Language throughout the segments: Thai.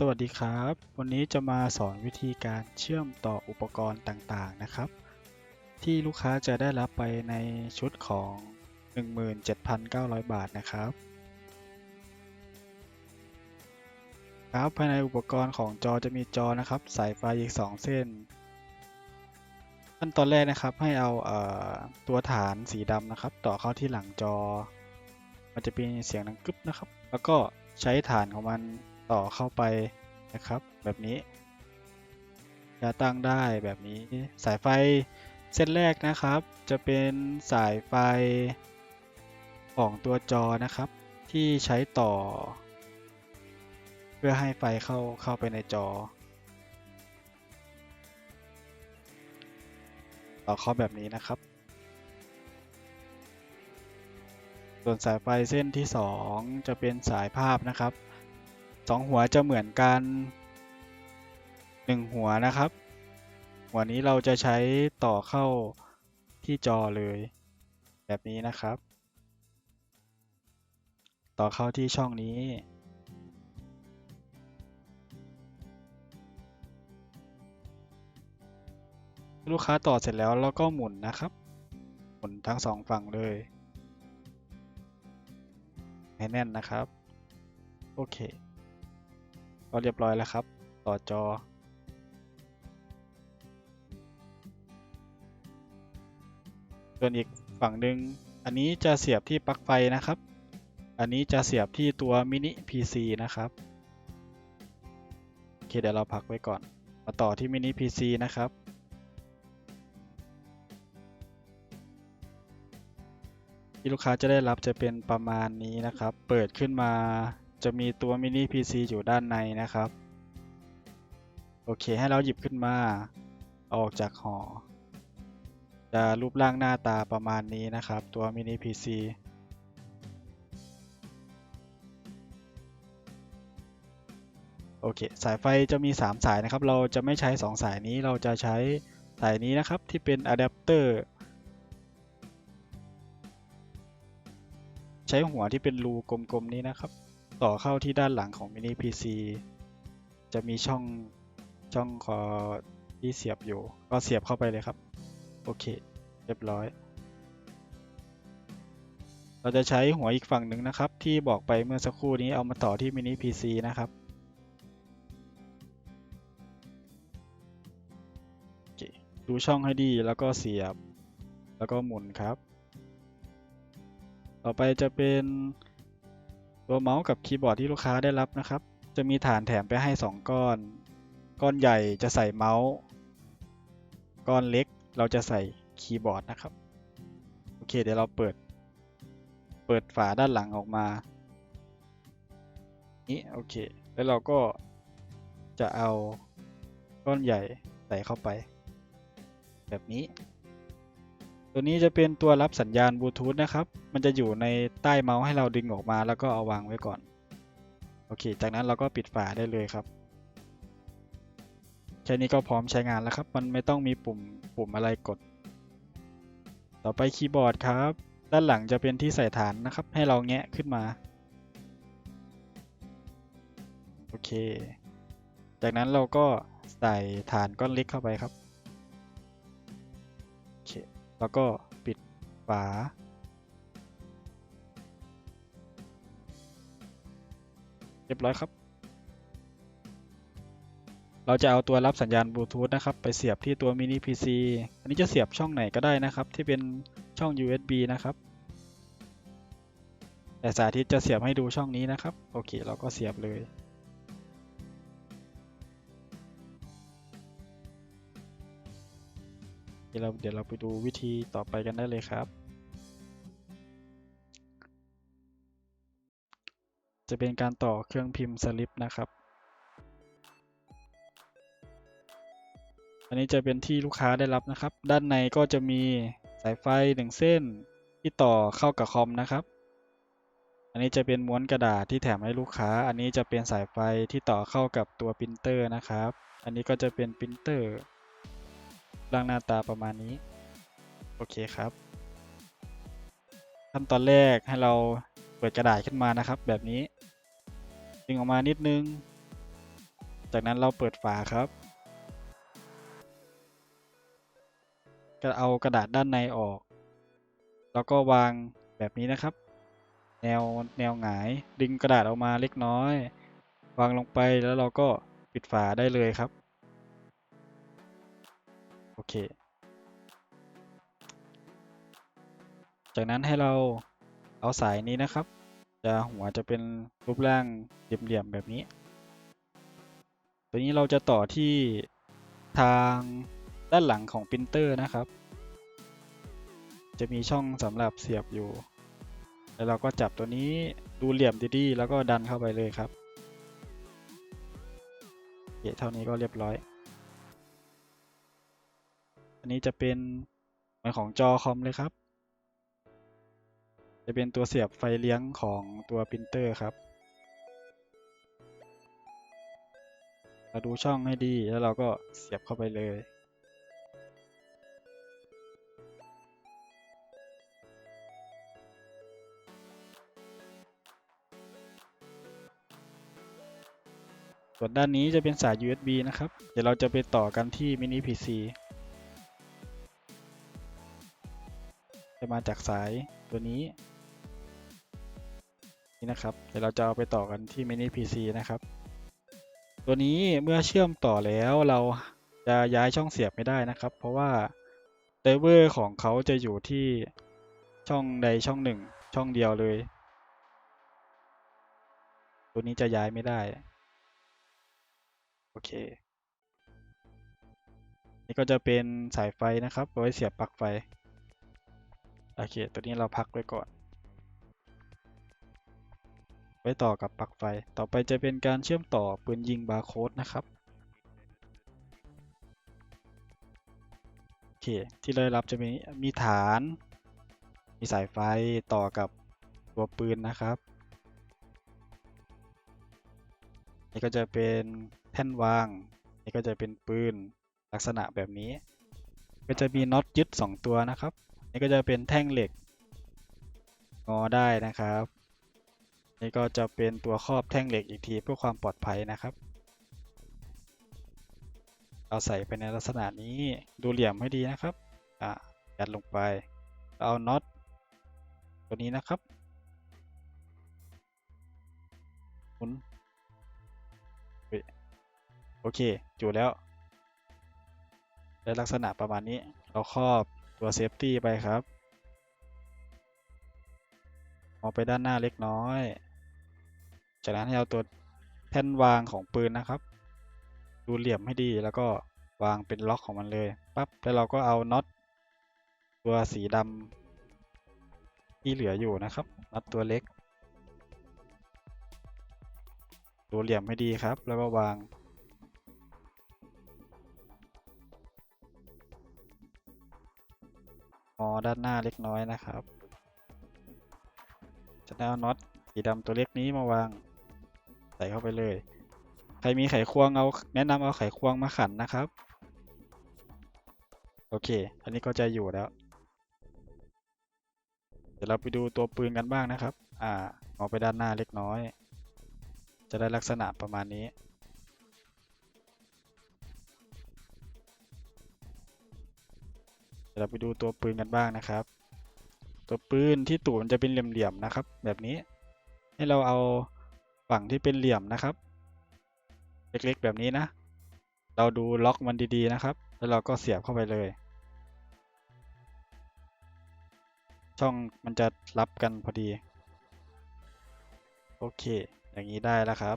สวัสดีครับ วันนี้จะมาสอนวิธีการเชื่อมต่ออุปกรณ์ต่างๆนะครับ ที่ลูกค้าจะได้รับไปในชุดของ 17,900 บาทนะครับครับภายในอุปกรณ์ของจอจะมีจอนะครับ สายไฟอีก 2 เส้น ขั้นตอนแรกนะครับให้เอาเอ่อตัวฐานสีดำนะครับ ต่อเข้าที่หลังจอ มันจะเป็นเสียงดังกึ๊บนะครับ แล้วก็ใช้ฐานของมัน ต่อเข้าไปนะครับ แบบนี้จะตั้งได้แบบนี้สายไฟเส้นแรกนะครับ จะเป็นสายไฟของตัวจอนะครับ ที่ใช้ต่อ เพื่อให้ไฟเข้าเข้าไปในจอ ต่อเข้าแบบนี้นะครับ ส่วนสายไฟเส้นที่ 2 จะเป็นสายภาพนะครับ สองหัวจะเหมือนกันหนึ่งหัวนะครับ หัวนี้เราจะใช้ต่อเข้าที่จอเลย แบบนี้นะครับ ต่อเข้าที่ช่องนี้ ลูกค้าต่อเสร็จแล้วเราก็หมุนนะครับ หมุนทั้งสองฝั่งเลยให้แน่นนะครับ โอเค ก็เรียบร้อยแล้วครับ ต่อจอ ส่วนอีกฝั่งหนึ่งอันนี้จะเสียบที่ปลั๊กไฟนะครับ อันนี้จะเสียบที่ตัวมินิ PC นะครับ โอเคเดี๋ยวเราพักไว้ก่อน มาต่อที่มินิ PC นะครับที่ลูกค้าจะได้รับจะเป็นประมาณนี้นะครับ เปิดขึ้นมา จะมีตัวมินิ PC อยู่ด้านในนะครับ โอเคให้เราหยิบขึ้นมาอออกจากห่อ จะรูปร่างหน้าตาประมาณนี้นะครับ ตัวมินิ PC โอเค สายไฟจะมี 3 สายนะครับ เราจะไม่ใช้ 2 สายนี้เราจะใช้สายนี้นะครับที่เป็นอะแดปเตอร์ใช้หัวที่เป็นรูกลมๆนี้นะครับ ต่อเข้าที่ด้านหลังของมินิ PC จะมีช่องช่องคอที่เสียบอยู่ ก็เสียบเข้าไปเลยครับ โอเค เรียบร้อย เราจะใช้หัวอีกฝั่งหนึ่งนะครับ ที่บอกไปเมื่อสักครู่นี้เอามาต่อที่มินิ PC นะครับโอเคดูช่องให้ดีแล้วก็เสียบ แล้วก็หมุนครับ ต่อไปจะเป็น ตัวเมาส์กับคีย์บอร์ดที่ลูกค้าได้รับนะครับ จะมีฐานแถมไปให้ 2 ก้อน ก้อนใหญ่จะใส่เมาส์ ก้อนเล็กเราจะใส่คีย์บอร์ดนะครับ โอเค เดี๋ยวเราเปิด เปิดฝาด้านหลังออกมา นี้โอเค แล้วเราก็จะเอาก้อนใหญ่ใส่เข้าไป แบบนี้ ตัวนี้จะเป็นตัวรับสัญญาณบลูทูธนะครับ มันจะอยู่ในใต้เมาส์ให้เราดึงออกมาแล้วก็เอาวางไว้ก่อน โอเค จากนั้นเราก็ปิดฝาได้เลยครับ แค่นี้ก็พร้อมใช้งานแล้วครับ มันไม่ต้องมีปุ่มปุ่มอะไรกด ต่อไปคีย์บอร์ดครับ ด้านหลังจะเป็นที่ใส่ฐานนะครับ ให้เราแงะขึ้นมา โอเค จากนั้นเราก็ใส่ฐานก้อนเล็กเข้าไปครับ แล้วก็ปิดฝา เรียบร้อยครับ เราจะเอาตัวรับสัญญาณบลูทูธนะครับ ไปเสียบที่ตัวมินิ PC อันนี้จะเสียบช่องไหนก็ได้นะครับ ที่เป็นช่อง USB นะครับ แต่สาธิตจะเสียบให้ดูช่องนี้นะครับ โอเค เราก็เสียบเลย ดี๋ยวเราเดี๋ยวเราไปดูวิธีต่อไปกันได้เลยครับ จะเป็นการต่อเครื่องพิมพ์สลิปนะครับ อันนี้จะเป็นที่ลูกค้าได้รับนะครับ ด้านในก็จะมีสายไฟหนึ่งเส้นที่ต่อเข้ากับคอมนะครับ อันนี้จะเป็นม้วนกระดาษที่แถมให้ลูกค้า อันนี้จะเป็นสายไฟที่ต่อเข้ากับตัวปรินเตอร์นะครับ อันนี้ก็จะเป็นปรินเตอร์ ร่างหน้าตาประมาณนี้ โอเคครับ ขั้นตอนแรกให้เราเปิดกระดาษขึ้นมานะครับ แบบนี้ดึงออกมานิดนึง จากนั้นเราเปิดฝาครับก็เอากระดาษด้านในออก แล้วก็วางแบบนี้นะครับ แนวแนวหงาย ดึงกระดาษออกมาเล็กน้อย วางลงไปแล้วเราก็ปิดฝาได้เลยครับ โอเค จากนั้นให้เราเอาสายนี้นะครับ จะหัวจะเป็นรูปร่างเหลี่ยมๆแบบนี้ ตัวนี้เราจะต่อที่ทางด้านหลังของปรินเตอร์นะครับ จะมีช่องสำหรับเสียบอยู่ แล้วเราก็จับตัวนี้ดูเหลี่ยมดีๆ แล้วก็ดันเข้าไปเลยครับเท่านี้ก็เรียบร้อย อันนี้จะเป็นเหมือนของจอคอมเลยครับ จะเป็นตัวเสียบไฟเลี้ยงของตัวปรินเตอร์ครับ เราดูช่องให้ดีแล้วเราก็เสียบเข้าไปเลยส่วนด้านนี้จะเป็นสาย USB นะครับ เดี๋ยวเราจะไปต่อกันที่มินิ PC จะมาจากสายตัวนี้ นี่นะครับ เดี๋ยวเราจะเอาไปต่อกันที่มินิ PC นะครับ ตัวนี้เมื่อเชื่อมต่อแล้วเราจะย้ายช่องเสียบไม่ได้นะครับ เพราะว่าไดเวอร์ของเขาจะอยู่ที่ช่องใดช่องหนึ่ง ช่องเดียวเลย ตัวนี้จะย้ายไม่ได้ โอเคนี่ก็จะเป็นสายไฟนะครับ ไว้เสียบปลั๊กไฟ โอเค ตัวนี้เราพักไว้ก่อน ไว้ต่อกับปลั๊กไฟ ต่อไปจะเป็นการเชื่อมต่อปืนยิงบาร์โค้ดนะครับ โอเค ที่ได้รับจะมีมีฐาน มีสายไฟต่อกับตัวปืนนะครับ นี่ก็จะเป็นแท่นวาง นี่ก็จะเป็นปืนลักษณะแบบนี้ ก็จะมีน็อตยึด 2 ตัวนะครับ นี่ก็จะเป็นแท่งเหล็กงอได้นะครับ นี่ก็จะเป็นตัวครอบแท่งเหล็กอีกทีเพื่อความปลอดภัยนะครับ เอาใส่ไปในลักษณะนี้ดูเหลี่ยมให้ดีนะครับอะยัดลงไปเอาน็อตตัวนี้นะครับหมุนเฮ้ยโอเค จุแล้วได้ลักษณะประมาณนี้ เราครอบ ตัวเซฟตี้ไปครับเอาไปด้านหน้าเล็กน้อย จากนั้นให้เอาตัวแท่นวางของปืนนะครับ ดูเหลี่ยมให้ดีแล้วก็วางเป็นล็อกของมันเลยปั๊บแล้วเราก็เอาน็อตตัวสีดำที่เหลืออยู่นะครับน็อตตัวเล็ก ดูเหลี่ยมให้ดีครับ แล้วก็วาง งอด้านหน้าเล็กน้อยนะครับ จะเอาน็อตสีดำตัวเล็กนี้มาวาง ใส่เข้าไปเลย ใครมีไขควงเอาแนะนำเอาไขควงมาขันนะครับ โอเค อันนี้ก็จะอยู่แล้ว เดี๋ยวเราไปดูตัวปืนกันบ้างนะครับ อ่างอไปด้านหน้าเล็กน้อย จะได้ลักษณะประมาณนี้ ดี๋ยวเราไปดูตัวปืนกันบ้างนะครับ ตัวปืนที่ตูดมันจะเป็นเหลี่ยมๆนะครับ แบบนี้ ให้เราเอาฝั่งที่เป็นเหลี่ยมนะครับ เล็กๆแบบนี้นะ เราดูล็อกมันดีๆนะครับ แล้วเราก็เสียบเข้าไปเลย ช่องมันจะรับกันพอดี โอเค อย่างนี้ได้แล้วครับ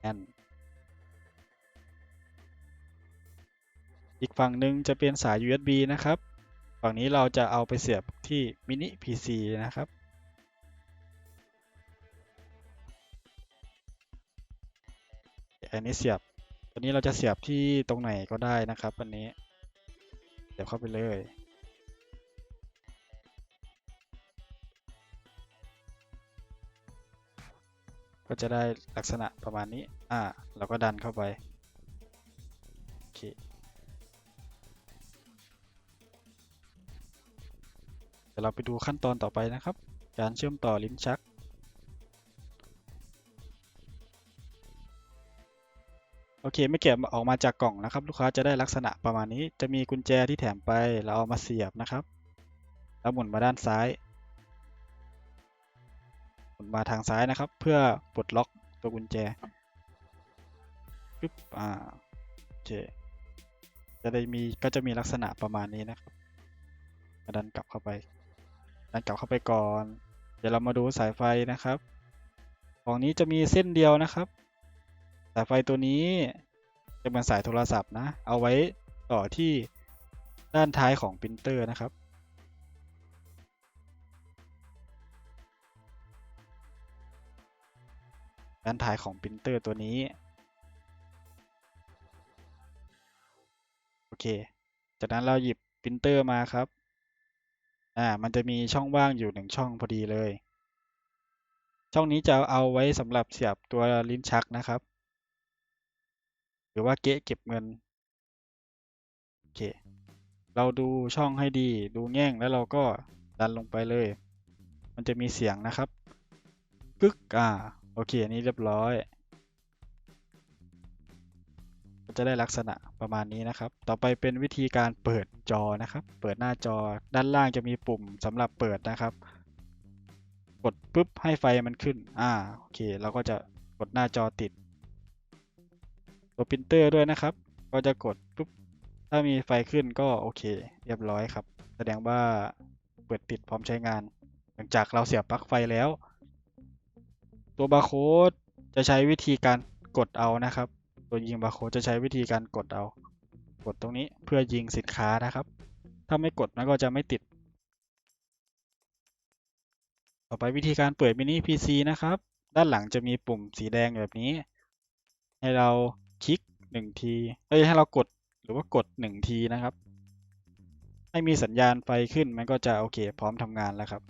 แอนอีกฝั่งหนึ่งจะเป็นสาย USB นะครับ ฝั่งนี้เราจะเอาไปเสียบที่มินิ PC นะครับ อันนี้เสียบตัวนี้เราจะเสียบที่ตรงไหนก็ได้นะครับอันนี้เสียบเข้าไปเลยก็จะได้ลักษณะประมาณนี้ อ่า เราก็ดันเข้าไป โอเค ยวเราไปดูขั้นตอนต่อไปนะครับ การเชื่อมต่อลิ้นชักกโอเคไม่เก็บออกมาจากกล่องนะครับ ลูกค้าจะได้ลักษณะประมาณนี้จะมีกุญแจที่แถมไปเราเอามาเสียบนะครับแล้วหมุนมาด้านซ้ายหมุนมาทางซ้ายนะครับ เพื่อปลดล็อกตัวกุญแจปึ๊บอ่าโอเคจะได้มีก็จะมีลักษณะประมาณนี้นะครับมาดันกลับเข้าไป ดันกลับเข้าไปก่อน เดี๋ยวเรามาดูสายไฟนะครับ ของนี้จะมีเส้นเดียวนะครับ สายไฟตัวนี้จะเหมือนสายโทรศัพท์นะ เอาไว้ต่อที่ด้านท้ายของปรินเตอร์นะครับ ด้านท้ายของปรินเตอร์ตัวนี้ โอเค จากนั้นเราหยิบปรินเตอร์มาครับ อ่า มันจะมีช่องว่างอยู่หนึ่งช่องพอดีเลย ช่องนี้จะเอาไว้สำหรับเสียบตัวลิ้นชักนะครับ หรือว่าเก๊ะเก็บเงิน โอเค เราดูช่องให้ดี ดูแง่งแล้วเราก็ดันลงไปเลย มันจะมีเสียงนะครับกึกอ่า โอเค อันนี้เรียบร้อย จะได้ลักษณะประมาณนี้นะครับ ต่อไปเป็นวิธีการเปิดจอนะครับ เปิดหน้าจอด้านล่างจะมีปุ่มสำหรับเปิดนะครับ กดปุ๊บให้ไฟมันขึ้น อ่า โอเค เราก็จะกดหน้าจอติด ตัวปรินเตอร์ด้วยนะครับ ก็จะกดปุ๊บ ถ้ามีไฟขึ้นก็โอเค เรียบร้อยครับ แสดงว่าเปิดติดพร้อมใช้งาน หลังจากเราเสียบปลั๊กไฟแล้ว ตัวบาร์โค้ดจะใช้วิธีการกดเอานะครับ ตัวยิงบาร์โค้ดจะใช้วิธีการกดเอากดตรงนี้เพื่อยิงสินค้านะครับ ถ้าไม่กดมันก็จะไม่ติด ต่อไปวิธีการเปิดมินิ PC นะครับ ด้านหลังจะมีปุ่มสีแดงแบบนี้ ให้เราคลิกหนึ่งทีเอ้ยให้เรากดหรือว่ากดหนึ่งทีนะครับ ให้มีสัญญาณไฟขึ้นมันก็จะโอเค พร้อมทำงานแล้วครับ